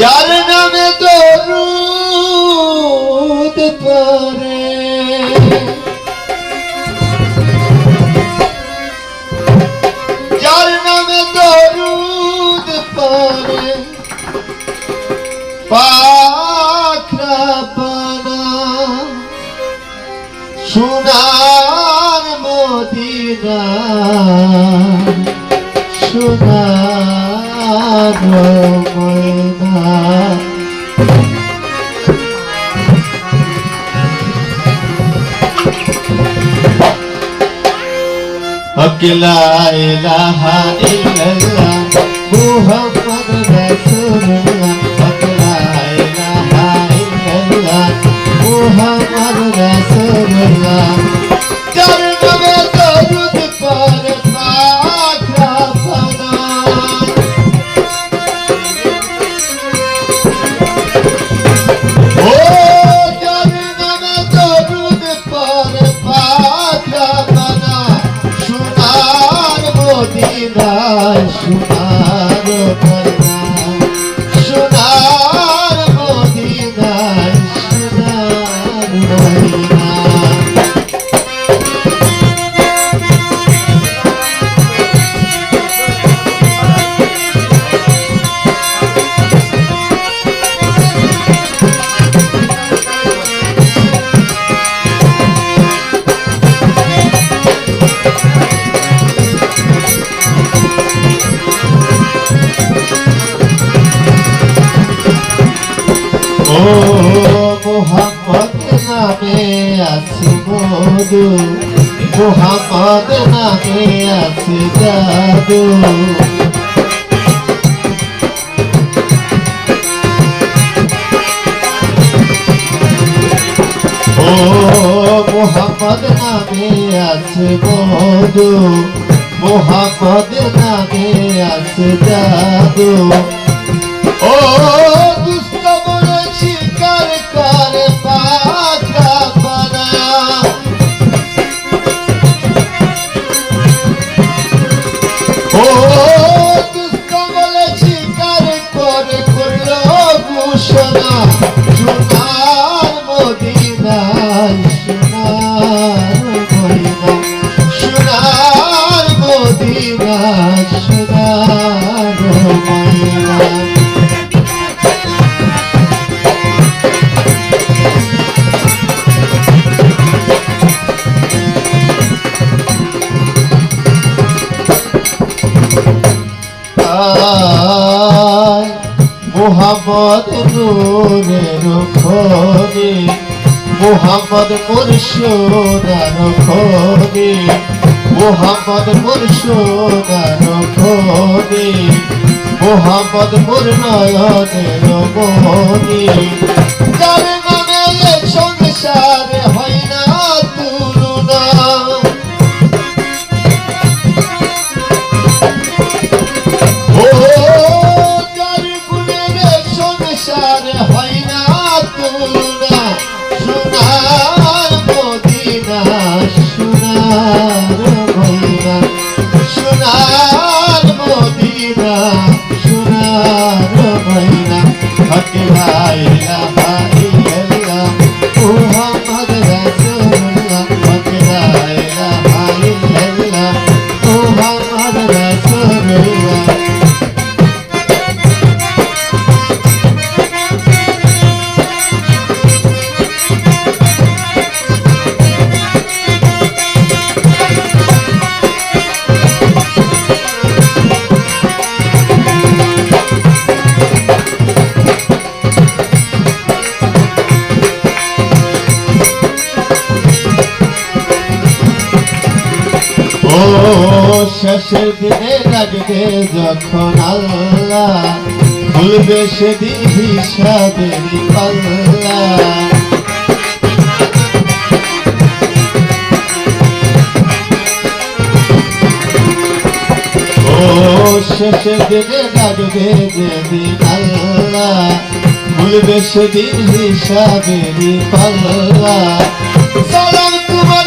যার নামে দরুদ পরে যার নামে দরুদ পরে পাখরা পানা সোনার মদিনা। अकेला إله إلا الله محمد মোহাম্মদ নামে আছে মধু মোহাম্মদ নামে আছে জাদু। ও মোহাম্মদ নামে আছে মধু মোহাম্মদ নামে আছে জাদু। মোহাম্মদ নূরের খনি মোহাম্মদ মুর্শিদার খনি মোহাম্মদ মুর্শিদার খনি মোহাম্মদ মুর নয়নের মনি শেষের দিনে লাগবে যখন আল্লাহ খুলবে সেদিন হিসাবের পাল্লা। শেষের দিনে লাগবে যেদিন আল্লাহ খুলবে সেদিন হিসাবের পাল্লা। সালাম তোমার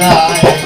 না